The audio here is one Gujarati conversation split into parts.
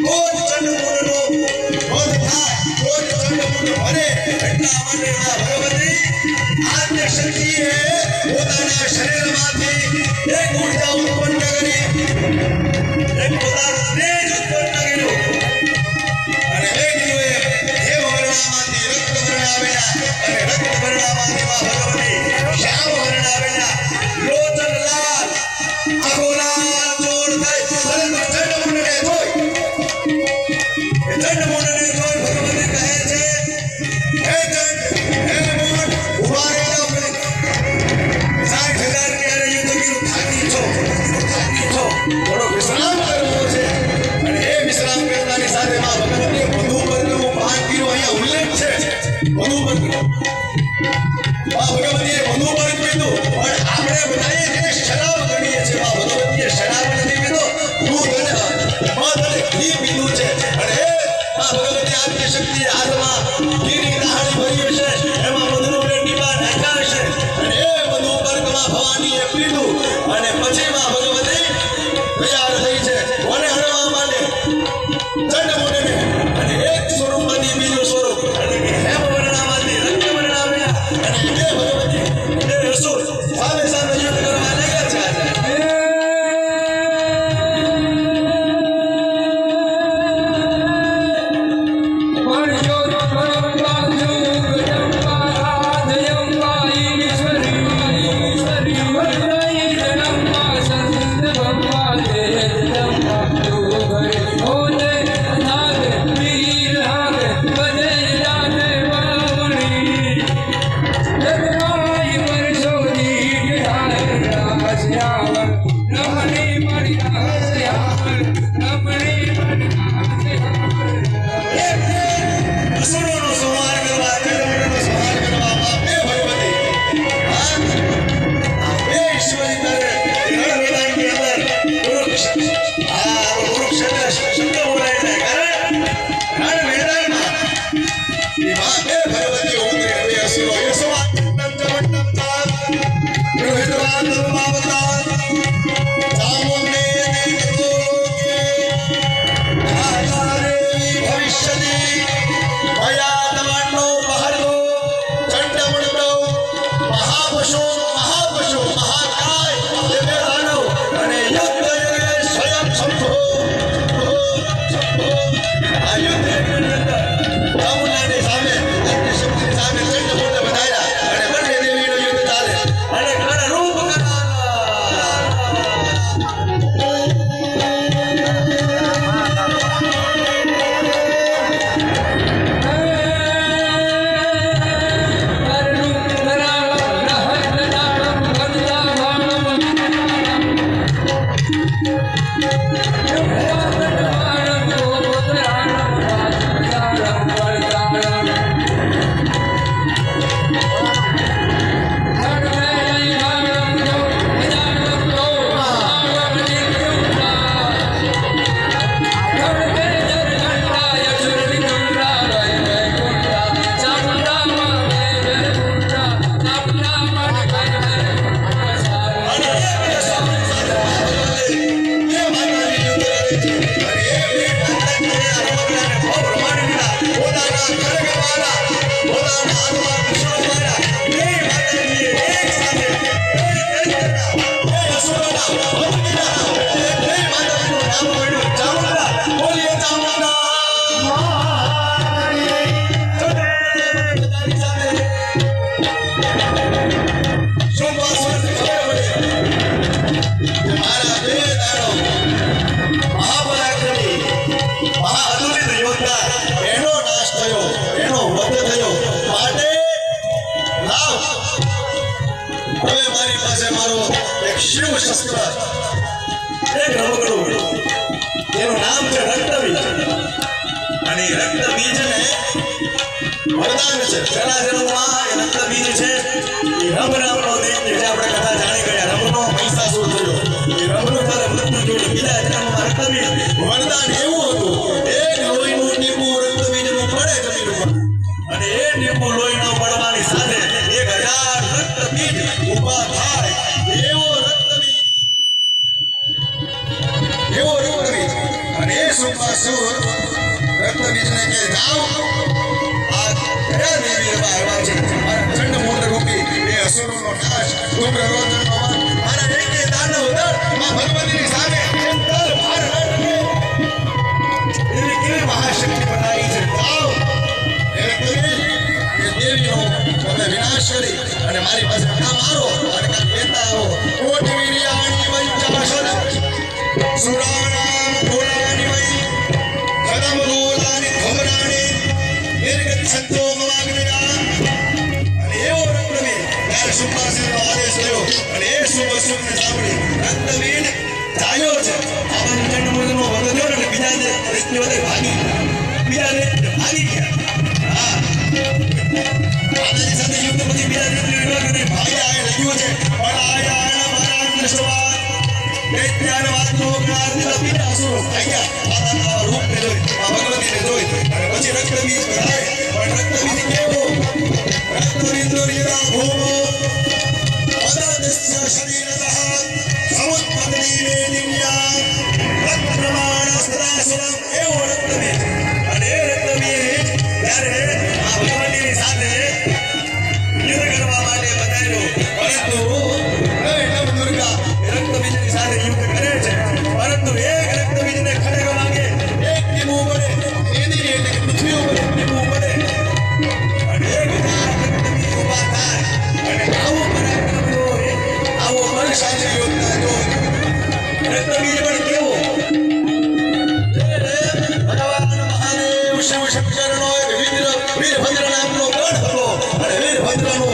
રોજ ચંડમૂળનો રોજ થાય રોજ ચંડમૂળ ભરે એટલા માટે મા ઉત્પન્ન Yes, નામ છે રક્તબીજ. અને રક્તબીજ ને વરદાન છે. ઘણા જન્મમાં એ રક્તબીજ છે. એ રમ રામનો દેવ જે આપણે કથા જાણી ગયા. રમનો પૈસા શું થયો? એ રમનું તારે મૃત્યુ જોઈ બીજા જન્મમાં રક્તબીજ. વરદાન એવું હતું. એક લોહીનું અસુર કે જાઓ આ કયા દેવી એવા આવ્યા છે મારા ચંડમુંડ રૂપી એ અસુરોનો નાશ ધૂમ્રરોચનનો વધ. મારા એકે દાનવ દળમાં ભગવતીની સામે એમ ભાર ન એવી કેવી મહાશક્તિ બનાવી છે જાઓ એ કબીર, એ દેવીનો તમે વિનાશ કરી અને મારી પાસે આવો અને કામ લેતા આવો કોટ વીર્યાણી નિર્ગત સંતોષવાગ્નિના અને એવો રક્તવીર ત્યારે આદેશ થયો અને એ શુભ અશુભને સાંભળી રક્તવીર જાગ્યો છે આ બાજુ ચંડમુંડનો વધ ભાગી બીજા ભાગી ગયા હા યુદ્ધ પછી બીજા એવા કરીને ભાગ્યા એ લખ્યું છે પરાયણ પરાણ દૃષ્ટવાન દૈત્યાન વાતનો જ્ઞાન દીધા બીજા ભાગ્યા માતાના રૂપને જોઈ ભગવતીને અને પછી રક્તબીજ કરાય પણ રક્તબીજ કેવો ભગવાન મહાદેવ શિવ શંકરનો એક વીર વીરભદ્ર નામનો ગઢ હતો. અને વીરભદ્રનો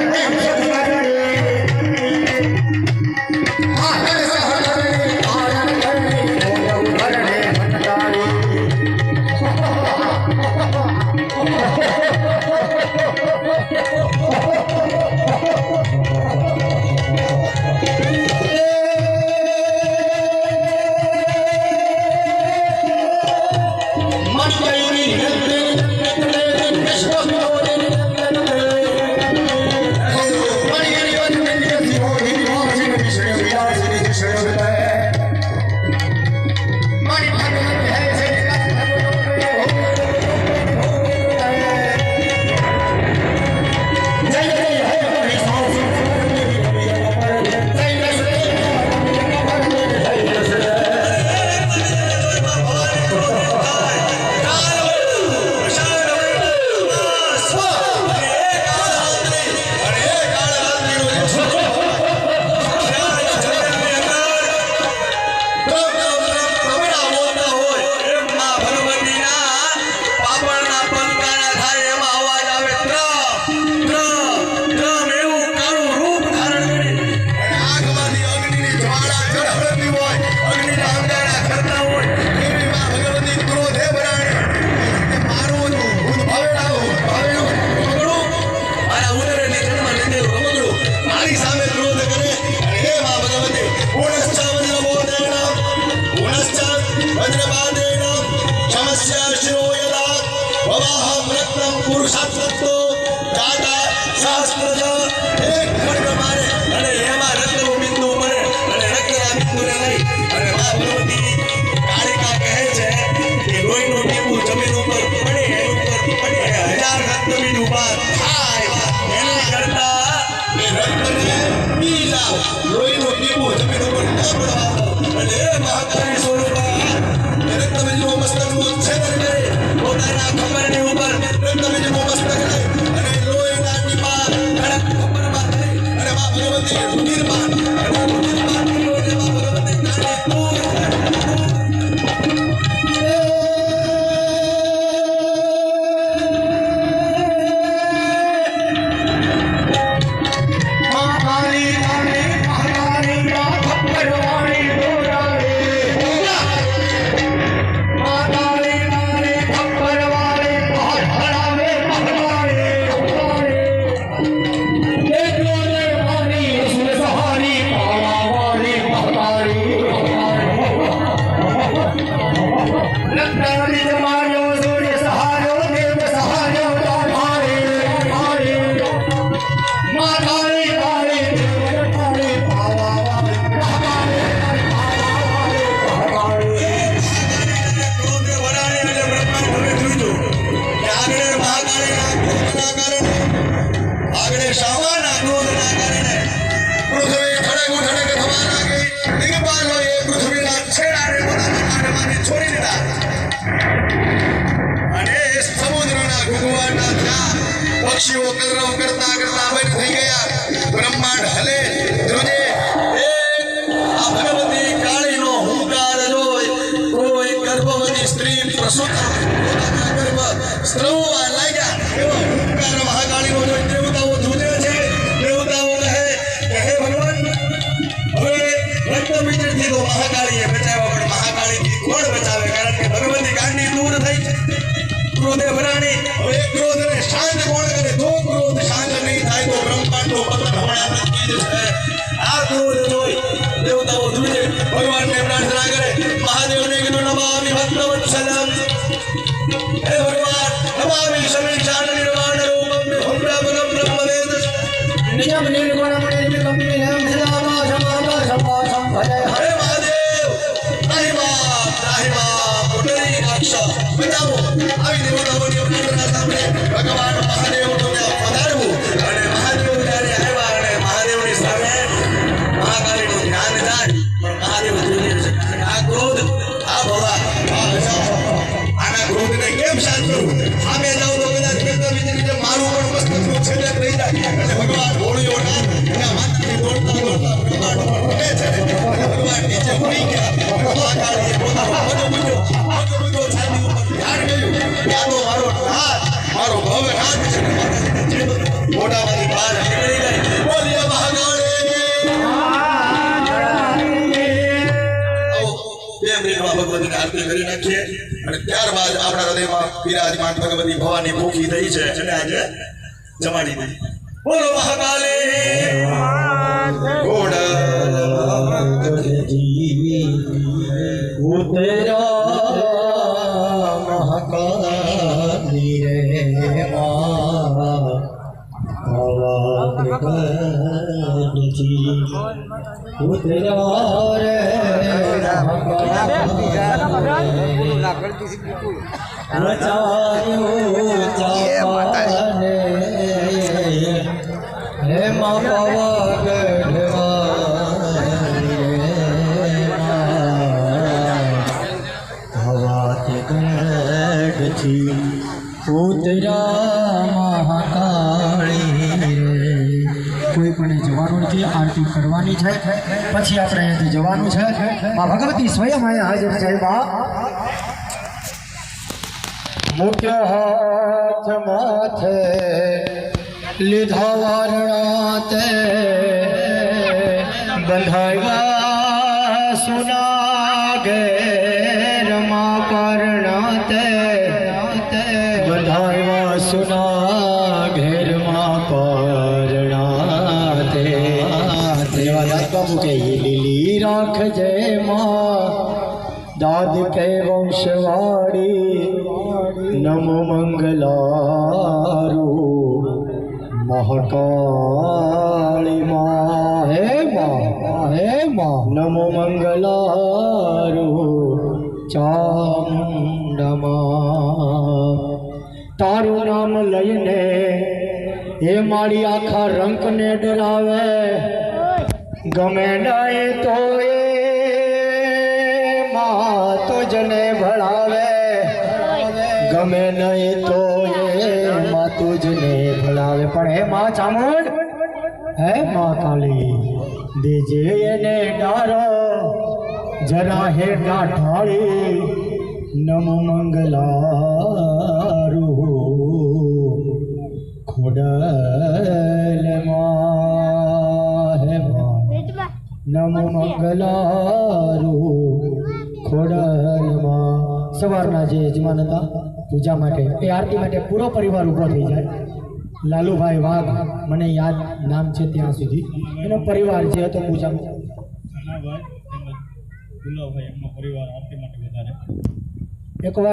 I'm Senhor, पुरुषार्थ को टाटा शास्त्र जो એક પણ તમારે અને એમાં રત્નો બિંદુ મળે અને રત્ના બિંદુને લઈ અને મા ભગવતી કાળિકા કહે છે કે લોહીનું ટીપું જમીન ઉપર પડે ઉપર પડે હજાર રત્નબીન ઉભા થાય એની કરતા એ રત્નને પી જાઓ લોહીનું ટીપું જમીન ઉપર ન પડવાનો અને એ મહાકાળી સ્વરૂપા રત્નબિંદુ મસ્તકનું છેદન કરે પોતાના ખબર নির্মাণ કરતા કરતા અવર થઈ ગયા. બ્રહ્માંડ હલે ધ્રુજે આ દૂધ જોઈ દેવતાઓ જુજે ભગવાનને પ્રાર્થના કરે. મહાદેવને ભક્ત વત્સલમ આરતી કરી નાખીએ અને ત્યારબાદ આપણા હૃદયમાં બિરાજમાન ભગવતી ભવાની ભૂખી થઈ છે અને આજે જમાડી દઈએ. બોલો મહાકાલે! ઉતરા હેમા પવા ગઢથી ઉતરા મહાકાળી કોઈ પણ જવાનું નથી આરતી કરવાની છે. પછી આપણે અહીંયાથી જવાનું છે આ ભગવતી સ્વયં અહીંયા હાજર છે બા मुख्य हाथ माथे लिधवरणाते बंधाया सुनागे रमा करणाते बंधाया सुनागे रमा करणाते देवदास बाबू के ये लीली राख जय माँ, दाद के वंशवा પરમ મંગલારો મહકાળી મા હે મા હે મા નમો મંગલારો ચામુંડમા તારું નામ લઈને એ મારી આખા રંકને ડરાવે ગમે ડાય તો એ મા તુજને ભળાવે ગમે નહીં તો એ માં તુજને ભણાવે પણ હે માં ચામુંડ હે માં કાલી દેજે એને ડારો જરા હે ઢાળી નમ મંગલારુ ખોડલ માં હે માં નમ મંગલારુ ખોડલમાં સવારના જે યજમાન હતા પૂજા માટે એ આરતી માટે પૂરો પરિવાર ઊભો થઈ જાય. લાલુભાઈ વાઘ મને યાદ નામ છે ત્યાં સુધી. એનો પરિવાર જે હતો પૂજામાં. નાનાભાઈ તેમજ ગુલાબભાઈ એમનો પરિવાર આરતી માટે વધારે એકવાર